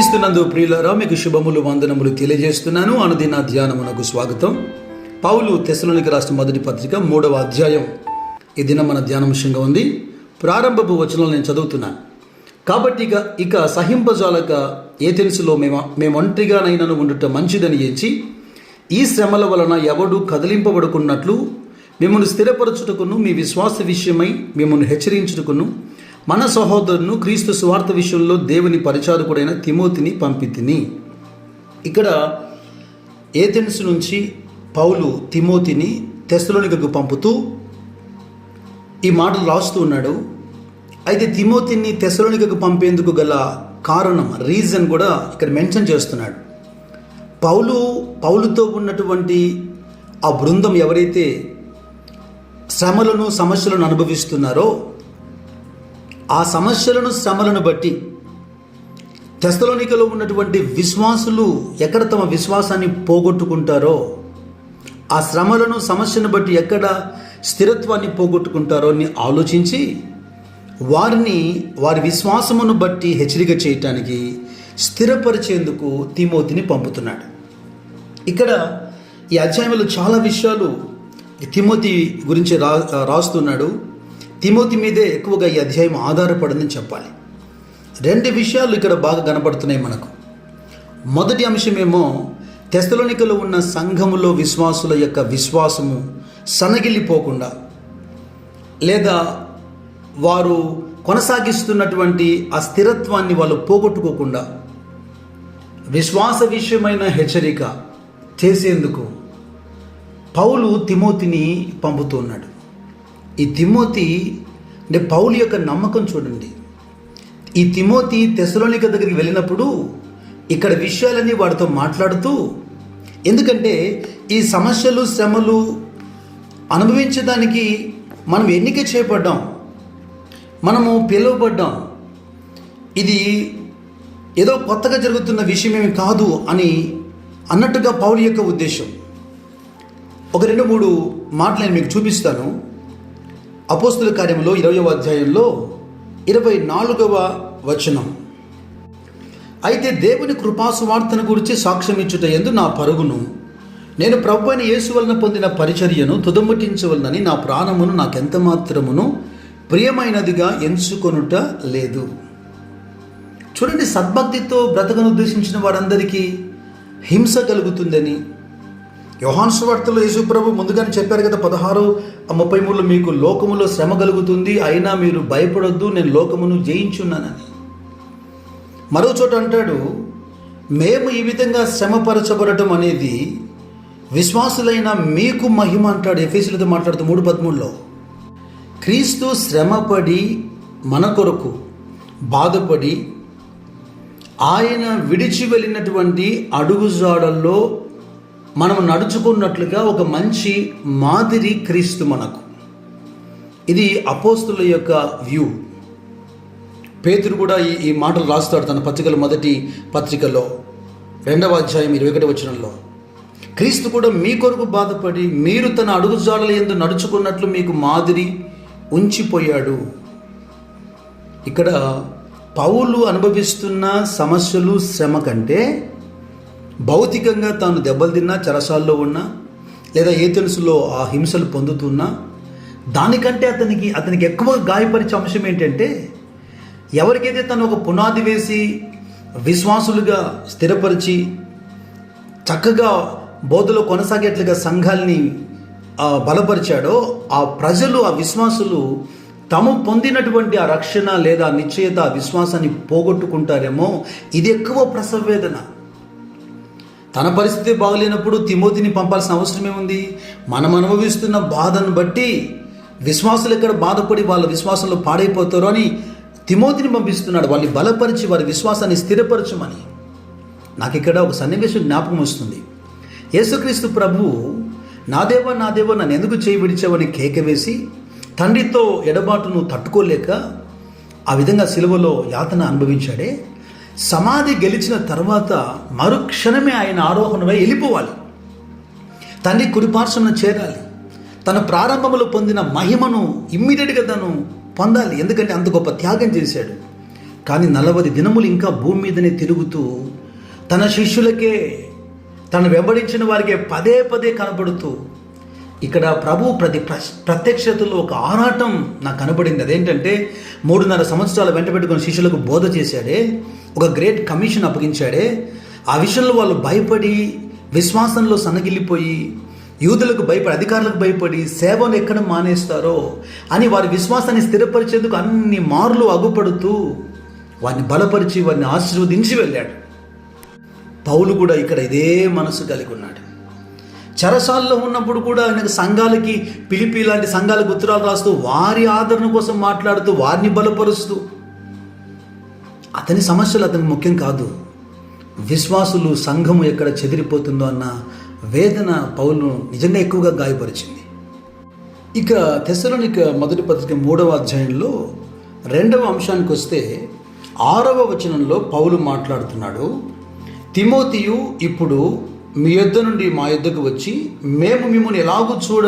క్రీస్తునందు ప్రియులారా మీకు శుభములు వందనములు తెలియజేస్తున్నాను. అనుదిన ధ్యానమునకు స్వాగతం. పౌలు తెసలోనికి రాష్ట్ర మొదటి పత్రిక మూడవ అధ్యాయం. ఈ దినం మన ధ్యానాంశంగా ఉంది. ప్రారంభపు వచనాలు నేను చదువుతున్నాను కాబట్టి ఇక ఇక సహింపజాలక ఏ తెలుసులో మేము మేము ఒంటరిగానైనాను ఉండుట మంచిదని ఎంచి ఈ శ్రమల వలన ఎవడు కదిలింపబడుకున్నట్లు మిమ్మల్ని స్థిరపరచుటకును మీ విశ్వాస విషయమై మిమ్మల్ని హెచ్చరించుటకును మన సహోదరును క్రీస్తు స్వార్థ విషయంలో దేవుని పరిచారకుడైన తిమోతిని పంపితిని. ఇక్కడ ఏథెన్స్ నుంచి పౌలు తిమోతిని తెస్సలోనికకు పంపుతూ ఈ మాటలు రాస్తూ ఉన్నాడు. అయితే తిమోతిని తెసలోనికకు పంపేందుకు గల కారణం రీజన్ కూడా ఇక్కడ మెన్షన్ చేస్తున్నాడు. పౌలు పౌలుతో ఉన్నటువంటి ఆ బృందం ఎవరైతే శ్రమలను సమస్యలను అనుభవిస్తున్నారో ఆ సమస్యలను శ్రమలను బట్టి తెస్తలోనికలో ఉన్నటువంటి విశ్వాసులు ఎక్కడ తమ విశ్వాసాన్ని పోగొట్టుకుంటారో ఆ శ్రమలను సమస్యను బట్టి ఎక్కడ స్థిరత్వాన్ని పోగొట్టుకుంటారో అని ఆలోచించి వారిని వారి విశ్వాసమును బట్టి హెచ్చరిక చేయటానికి స్థిరపరిచేందుకు తిమోతిని పంపుతున్నాడు. ఇక్కడ ఈ అధ్యాయంలో చాలా విషయాలు తిమోతి గురించి రా రాస్తున్నాడు. తిమోతి మీదే ఎక్కువగా ఈ అధ్యాయం ఆధారపడిందని చెప్పాలి. రెండు విషయాలు ఇక్కడ బాగా కనపడుతున్నాయి మనకు. మొదటి అంశమేమో తెస్తలోనికలో ఉన్న సంఘములో విశ్వాసుల యొక్క విశ్వాసము సనగిల్లిపోకుండా లేదా వారు కొనసాగిస్తున్నటువంటి ఆ స్థిరత్వాన్ని వాళ్ళు పోగొట్టుకోకుండా విశ్వాస విషయమైన హెచ్చరిక చేసేందుకు పౌలు తిమోతిని పంపుతున్నాడు ఈ తిమోతి అంటే పౌలు యొక్క నమ్మకం చూడండి. ఈ తిమోతి తెసలోనిక దగ్గరికి వెళ్ళినప్పుడు ఇక్కడ విషయాలన్నీ వాడితో మాట్లాడుతూ ఎందుకంటే ఈ సమస్యలు శ్రమలు అనుభవించడానికి మనం ఎన్నిక చేయబడ్డాం మనము పిలువబడ్డాం. ఇది ఏదో కొత్తగా జరుగుతున్న విషయమేమి కాదు అని అన్నట్టుగా పౌలు యొక్క ఉద్దేశం. ఒక రెండు మూడు మాటలు నేను మీకు చూపిస్తాను. అపోస్తుల కార్యంలో ఇరవయవ అధ్యాయంలో ఇరవై నాలుగవ వచనం. అయితే దేవుని కృపాసువార్తను గురించి సాక్ష్యం ఇచ్చుట ఎందు నా పరుగును. నేను ప్రభు అయిన యేసు వలన పొందిన పరిచర్యను తుదముట్టించవలనని నా ప్రాణమును నాకెంత మాత్రమును ప్రియమైనదిగా ఎంచుకొనుట లేదు. చూడండి సద్భక్తితో బ్రతకను ఉద్దేశించిన వారందరికీ హింస కలుగుతుందని యోహాన్ సువార్తలో యేసుప్రభు ముందుగానే చెప్పారు కదా పదహారు ముప్పై మూడులో మీకు లోకములో శ్రమ కలుగుతుంది అయినా మీరు భయపడొద్దు నేను లోకమును జయించున్నానని. మరో చోట అంటాడు మేము ఈ విధంగా శ్రమపరచబడటం అనేది విశ్వాసులైన మీకు మహిమ అంటాడు ఎఫీసులతో మాట్లాడుతూ మూడు పదమూడులో. క్రీస్తు శ్రమపడి మన కొరకు బాధపడి ఆయన విడిచి వెళ్ళినటువంటి అడుగుజాడల్లో మనం నడుచుకున్నట్లుగా ఒక మంచి మాదిరి క్రీస్తు మనకు. ఇది అపోస్తుల యొక్క వ్యూ. పేతురు కూడా ఈ ఈ మాటలు రాస్తాడు తన పత్రికల మొదటి పత్రికలో రెండవ అధ్యాయం ఇరవై ఒకటి వచనంలో. క్రీస్తు కూడా మీ కొరకు బాధపడి మీరు తన అడుగుజాడల ఎందు నడుచుకున్నట్లు మీకు మాదిరి ఉంచిపోయాడు. ఇక్కడ పౌలు అనుభవిస్తున్న సమస్యలు శ్రమ కంటే భౌతికంగా తాను దెబ్బలు తిన్నా చెరసాల్లో ఉన్నా లేదా ఏ తెలుసులో ఆ హింసలు పొందుతున్నా దానికంటే అతనికి అతనికి ఎక్కువ గాయపరిచే అంశం ఏంటంటే ఎవరికైతే తను ఒక పునాది వేసి విశ్వాసులుగా స్థిరపరిచి చక్కగా బోధలో కొనసాగేట్లుగా సంఘాల్ని బలపరిచాడో ఆ ప్రజలు ఆ విశ్వాసులు తాము పొందినటువంటి ఆ రక్షణ లేదా నిశ్చయత విశ్వాసాన్ని పోగొట్టుకుంటారేమో ఇది ఎక్కువ ప్రసవేదన తన పరిస్థితి బాగలేనప్పుడు తిమోతిని పంపాల్సిన అవసరం ఏముంది? మనం అనుభవిస్తున్న బాధను బట్టి విశ్వాసులు ఎక్కడ బాధపడి వాళ్ళ విశ్వాసంలో పాడైపోతారో అని తిమోతిని పంపిస్తున్నాడు. వాళ్ళని బలపరిచి వారి విశ్వాసాన్ని స్థిరపరచమని. నాకు ఇక్కడ ఒక సన్నివేశం జ్ఞాపకం వస్తుంది. యేసుక్రీస్తు ప్రభువు నా దేవా నా దేవా నన్ను ఎందుకు చేయి విడిచావని కేక వేసి తండ్రితో ఎడబాటును తట్టుకోలేక ఆ విధంగా సిలువలో యాతన అనుభవించాడే. సమాధి గెలిచిన తర్వాత మరుక్షణమే ఆయన ఆరోహణమై వెళ్ళిపోవాలి. తండ్రి కుడిపార్శ్వన చేరాలి. తన ప్రారంభంలో పొందిన మహిమను ఇమ్మీడియట్గా తను పొందాలి. ఎందుకంటే అంత గొప్ప త్యాగం చేశాడు. కానీ నలభై దినములు ఇంకా భూమి మీదనే తిరుగుతూ తన శిష్యులకే తను వెంబడించిన వారికే పదే పదే కనపడుతూ ఇక్కడ ప్రభు ప్రతి ప్ర- ప్రత్యక్షతలో ఒక ఆరాటం నాకు కనబడింది. అదేంటంటే మూడున్నర సంవత్సరాలు వెంట పెట్టుకుని శిష్యులకు బోధ చేశాడే ఒక గ్రేట్ కమిషన్ అప్పగించాడే. ఆ విషయంలో వాళ్ళు భయపడి విశ్వాసంలో సన్నగిల్లిపోయి యూదులకు భయపడి అధికారులకు భయపడి సేవను ఎక్కడ మానేస్తారో అని వారి విశ్వాసాన్ని స్థిరపరిచేందుకు అన్ని మార్లు అగుపడుతూ వారిని బలపరిచి వారిని ఆశీర్వదించి వెళ్ళాడు. పౌలు కూడా ఇక్కడ ఇదే మనసు కలిగి ఉన్నాడు. చెరసాల్లో ఉన్నప్పుడు కూడా ఆయనకు సంఘాలకి పిలిపి లాంటి సంఘాలకు ఉత్తరాలు రాస్తూ వారి ఆదరణ కోసం మాట్లాడుతూ వారిని బలపరుస్తూ. అతని సమస్యలు అతనికి ముఖ్యం కాదు. విశ్వాసులు సంఘము ఎక్కడ చెదిరిపోతుందో అన్న వేదన పౌలును నిజంగా ఎక్కువగా గాయపరిచింది. ఇక తెసలోనిక మొదటి పత్రిక మూడవ అధ్యాయంలో రెండవ అంశానికి వస్తే ఆరవ వచనంలో పౌలు మాట్లాడుతున్నాడు తిమోతియు ఇప్పుడు మీ యొద్ద నుండి మా యొద్దకు వచ్చి మేము మిమ్మల్ని ఎలాగూ చూడ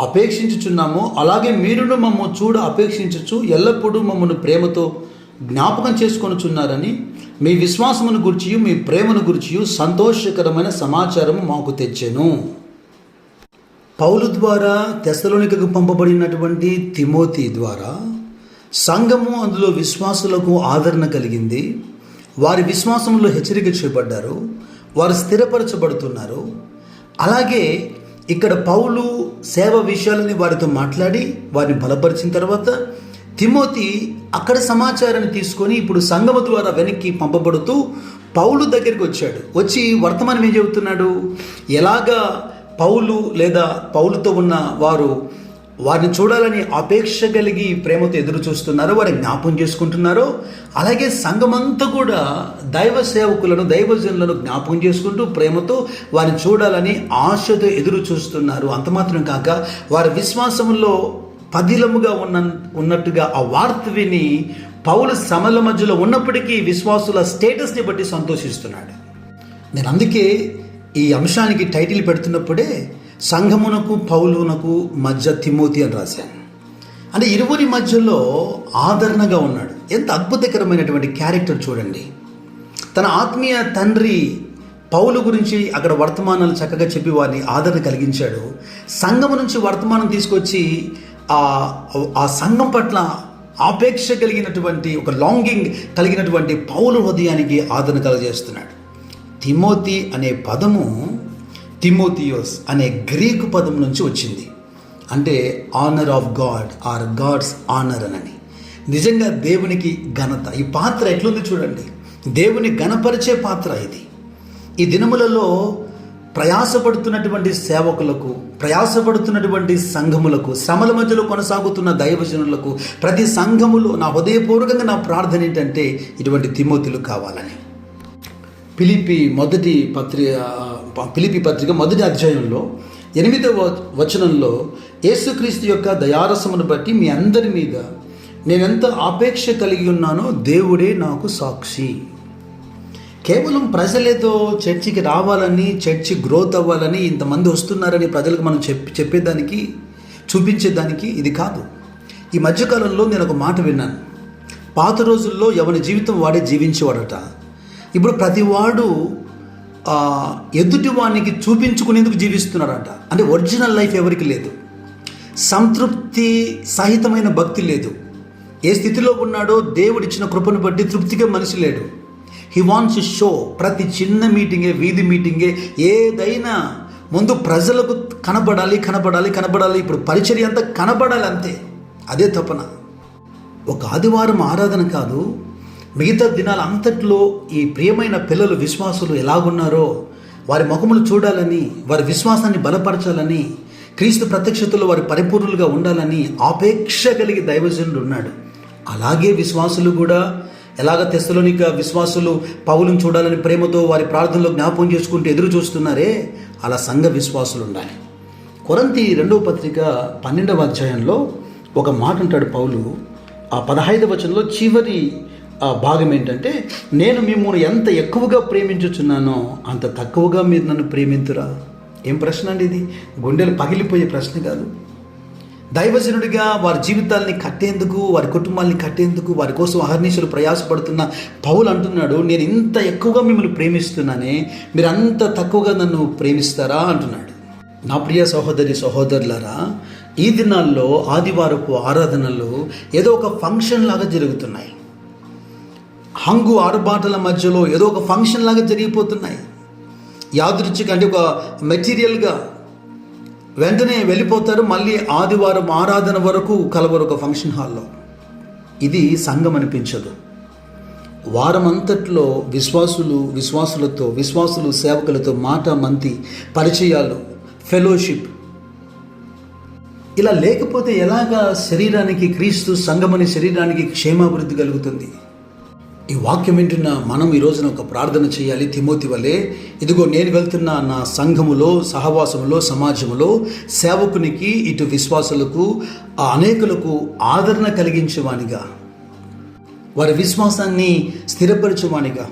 అపేక్షించుచున్నామో అలాగే మీరును మమ్మ చూడ అపేక్షించచ్చు ఎల్లప్పుడూ మమ్మల్ని ప్రేమతో జ్ఞాపకం చేసుకొనుచున్నారని మీ విశ్వాసమును గురించి మీ ప్రేమను గురించి సంతోషకరమైన సమాచారము మాకు తెచ్చాను. పౌలు ద్వారా తెసలోనికకు పంపబడినటువంటి తిమోతి ద్వారా సంఘము అందులో విశ్వాసులకు ఆదరణ కలిగింది. వారి విశ్వాసంలో హెచ్చరిక చేయబడ్డారు. వారు స్థిరపరచబడుతున్నారు. అలాగే ఇక్కడ పౌలు సేవ విషయాలని వారితో మాట్లాడి వారిని బలపరిచిన తర్వాత తిమోతి అక్కడ సమాచారాన్ని తీసుకొని ఇప్పుడు సంగమ ద్వారా వెనక్కి పంపబడుతూ పౌలు దగ్గరికి వచ్చాడు. వచ్చి వర్తమానం ఏం చెబుతున్నాడు? ఎలాగా పౌలు లేదా పౌలుతో ఉన్న వారు వారిని చూడాలని అపేక్ష కలిగి ప్రేమతో ఎదురు చూస్తున్నారో వారిని జ్ఞాపం చేసుకుంటున్నారో. అలాగే సంఘమంతా కూడా దైవ సేవకులను దైవజనులను జ్ఞాపకం చేసుకుంటూ ప్రేమతో వారిని చూడాలని ఆశతో ఎదురు చూస్తున్నారు అంత మాత్రం కాక వారి విశ్వాసంలో పదిలముగా ఉన్న ఉన్నట్టుగా ఆ వార్త విని పౌలు సమల మధ్యలో ఉన్నప్పటికీ విశ్వాసుల స్టేటస్ని బట్టి సంతోషిస్తున్నాడు. నేను అందుకే ఈ అంశానికి టైటిల్ పెడుతున్నప్పుడే సంఘమునకు పౌలునకు మధ్య తిమోతి అని రాశాను అంటే ఇరువురి మధ్యలో ఆదరణగా ఉన్నాడు. ఎంత అద్భుతకరమైనటువంటి క్యారెక్టర్ చూడండి. తన ఆత్మీయ తండ్రి పౌలు గురించి అక్కడ వర్తమానాలు చక్కగా చెప్పి వారిని ఆదరణ కలిగించాడు. సంఘం నుంచి వర్తమానం తీసుకొచ్చి ఆ ఆ సంఘం పట్ల ఆపేక్ష కలిగినటువంటి ఒక లాంగింగ్ కలిగినటువంటి పౌలు హృదయానికి ఆదరణ కలగజేస్తున్నాడు. తిమోతి అనే పదము తిమోతియోస్ అనే గ్రీకు పదం నుంచి వచ్చింది. అంటే honour of God or gods honour అని నిజంగా దేవునికి ఘనత. ఈ పాత్ర ఎట్లుంది చూడండి. దేవుని ఘనపరిచే పాత్ర ఇది. ఈ దినములలో ప్రయాసపడుతున్నటువంటి సేవకులకు ప్రయాసపడుతున్నటువంటి సంఘములకు శ్రమల మధ్యలో కొనసాగుతున్న దైవజనులకు ప్రతి సంఘములు నా హృదయపూర్వకంగా నా ప్రార్థన ఏంటంటే ఇటువంటి తిమోతులు కావాలని. పిలిపి మొదటి పత్రిక పిలిపి పత్రిక మొదటి అధ్యాయంలో ఎనిమిదవ వచనంలో యేసుక్రీస్తు యొక్క దయారసమును బట్టి మీ అందరి మీద నేనెంత ఆపేక్ష కలిగి ఉన్నానో దేవుడే నాకు సాక్షి. కేవలం ప్రజలేదో చర్చికి రావాలని చర్చి గ్రోత్ అవ్వాలని ఇంతమంది వస్తున్నారని ప్రజలకు మనం చెప్పి చెప్పేదానికి చూపించేదానికి ఇది కాదు. ఈ మధ్యకాలంలో నేను ఒక మాట విన్నాను. పాత రోజుల్లో ఎవరి జీవితం వాడే జీవించేవాడట. ఇప్పుడు ప్రతి వాడు ఎదుటి వానికి చూపించుకునేందుకు జీవిస్తున్నారట అంటే ఒరిజినల్ లైఫ్ ఎవరికి లేదు. సంతృప్తి సహితమైన భక్తి లేదు. ఏ స్థితిలో ఉన్నాడో దేవుడిచ్చిన కృపను బట్టి తృప్తిగా మనిషి లేడు. హీ వాంట్స్ షో ప్రతి చిన్న మీటింగే వీధి మీటింగే ఏదైనా ముందు ప్రజలకు కనబడాలి కనబడాలి కనబడాలి. ఇప్పుడు పరిచర్య అంతా కనబడాలి అంతే. అదే తపన. ఒక ఆదివారం ఆరాధన కాదు మిగతా దినాల అంతట్లో ఈ ప్రియమైన పిల్లలు విశ్వాసులు ఎలాగున్నారో వారి ముఖములు చూడాలని వారి విశ్వాసాన్ని బలపరచాలని క్రీస్తు ప్రత్యక్షతలో వారి పరిపూర్ణులుగా ఉండాలని ఆపేక్ష కలిగి దైవజనుడు ఉన్నాడు. అలాగే విశ్వాసులు కూడా ఎలాగ తెస్తలోనిక విశ్వాసులు పౌలను చూడాలని ప్రేమతో వారి ప్రార్థనలో జ్ఞాపకం చేసుకుంటూ ఎదురు చూస్తున్నారే అలా సంఘ విశ్వాసులు ఉండాలి. కొరంతి రెండవ పత్రిక పన్నెండవ అధ్యాయంలో ఒక మాట అంటాడు పౌలు. ఆ పదహైదవ వచనంలో చివరి భాగం ఏంటంటే నేను మిమ్మల్ని ఎంత ఎక్కువగా ప్రేమించుచున్నానో అంత తక్కువగా మీరు నన్ను ప్రేమింతురా? ఏం ప్రశ్న అండి ఇది? గుండెలు పగిలిపోయే ప్రశ్న కాదు. దైవజనుడిగా వారి జీవితాల్ని కట్టేందుకు వారి కుటుంబాల్ని కట్టేందుకు వారి కోసం అహర్నిశలు ప్రయాసపడుతున్న పౌలు అంటున్నాడు నేను ఇంత ఎక్కువగా మిమ్మల్ని ప్రేమిస్తున్నానే మీరు అంత తక్కువగా నన్ను ప్రేమిస్తారా? అంటున్నాడు. నా ప్రియ సహోదరి సహోదరులరా ఈ దినాల్లో ఆదివారపు ఆరాధనలు ఏదో ఒక ఫంక్షన్ లాగా జరుగుతున్నాయి. హంగు ఆరుబాటల మధ్యలో ఏదో ఒక ఫంక్షన్ లాగా జరిగిపోతున్నాయి. యాదృచ్ఛిక అంటే ఒక మెటీరియల్గా వెంటనే వెళ్ళిపోతారు. మళ్ళీ ఆదివారం ఆరాధన వరకు కలవరు ఒక ఫంక్షన్ హాల్లో ఇది సంఘం అనిపించదు. వారమంతట్లో విశ్వాసులు విశ్వాసులతో విశ్వాసులు సేవకులతో మాట మంతి పరిచయాలు ఫెలోషిప్ ఇలా లేకపోతే ఎలాగా శరీరానికి క్రీస్తు సంఘమని శరీరానికి క్షేమాభివృద్ధి కలుగుతుంది? ఈ వాక్యం వింటున్న మనం ఈ రోజున ఒక ప్రార్థన చేయాలి. తిమోతి వలె ఇదిగో నేను వెళ్తున్న నా సంఘములో సహవాసములో సమాజంలో సేవకునికి ఇటు విశ్వాసులకు ఆ అనేకులకు ఆదరణ కలిగించేవానిగా. వారి విశ్వాసాన్ని స్థిరపరచువానిగా.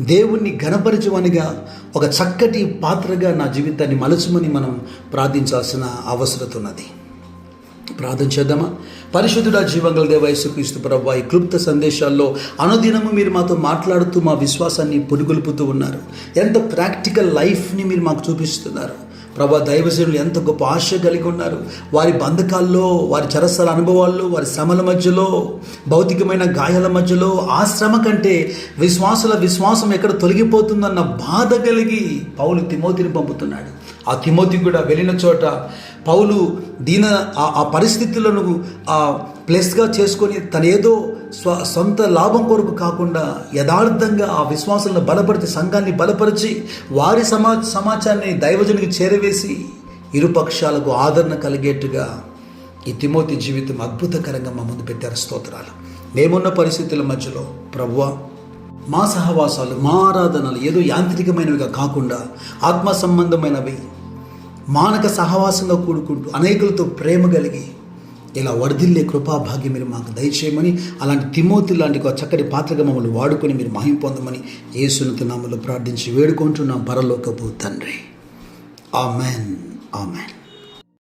దేవుణ్ణి ఘనపరచువానిగా. ఒక చక్కటి పాత్రగా నా జీవితాన్ని మలచమని మనం ప్రార్థించాల్సిన అవసరత ఉన్నది. ప్రార్థన చేద్దామా? పరిశుద్ధుడ జీవంగల దేవాయసుక్రీస్తు ప్రభు ఈ క్లుప్త సందేశాల్లో అనుదినము మీరు మాతో మాట్లాడుతూ మా విశ్వాసాన్ని పురుగొల్పుతూ ఉన్నారు. ఎంత ప్రాక్టికల్ లైఫ్ని మీరు మాకు చూపిస్తున్నారు. ప్రభా దైవజనులు ఎంత గొప్ప ఆశ కలిగి ఉన్నారు. వారి బంధకాల్లో వారి చరసల అనుభవాల్లో వారి శ్రమల మధ్యలో భౌతికమైన గాయాల మధ్యలో ఆ శ్రమ కంటే విశ్వాసుల విశ్వాసం ఎక్కడ తొలగిపోతుందన్న బాధ కలిగి పౌలు తిమోతిని పంపుతున్నాడు. ఆ తిమోతి కూడా వెళ్ళిన చోట పౌలు దీన ఆ- ఆ పరిస్థితులను ఆ ప్లస్గా చేసుకొని తనేదో స్వ సొంత లాభం కొరకు కాకుండా యథార్థంగా ఆ విశ్వాసాలను బలపరిచి సంఘాన్ని బలపరిచి వారి సమా సమాచారాన్ని దైవజనికి చేరవేసి ఇరుపక్షాలకు ఆదరణ కలిగేట్టుగా ఈ తిమోతి జీవితం అద్భుతకరంగా మా ముందు పెట్టారు స్తోత్రాలు. మేమున్న పరిస్థితుల మధ్యలో ప్రభువా మా సహవాసాలు మా ఆరాధనలు ఏదో యాంత్రికమైనవిగా కాకుండా ఆత్మ సంబంధమైనవి మానక సహవాసంగా కూడుకుంటూ అనేకులతో ప్రేమ కలిగి ఇలా వర్ధిల్లే కృపాభాగ్యం మీరు మాకు దయచేయమని అలాంటి తిమోతి లాంటి ఒక చక్కటి పాత్రగా మమ్మల్ని వాడుకొని మీరు మహిం పొందమని ఏసునత నామలో ప్రార్థించి వేడుకుంటున్నాం. పరలోకపు తండ్రి. ఆమెన్. ఆమెన్.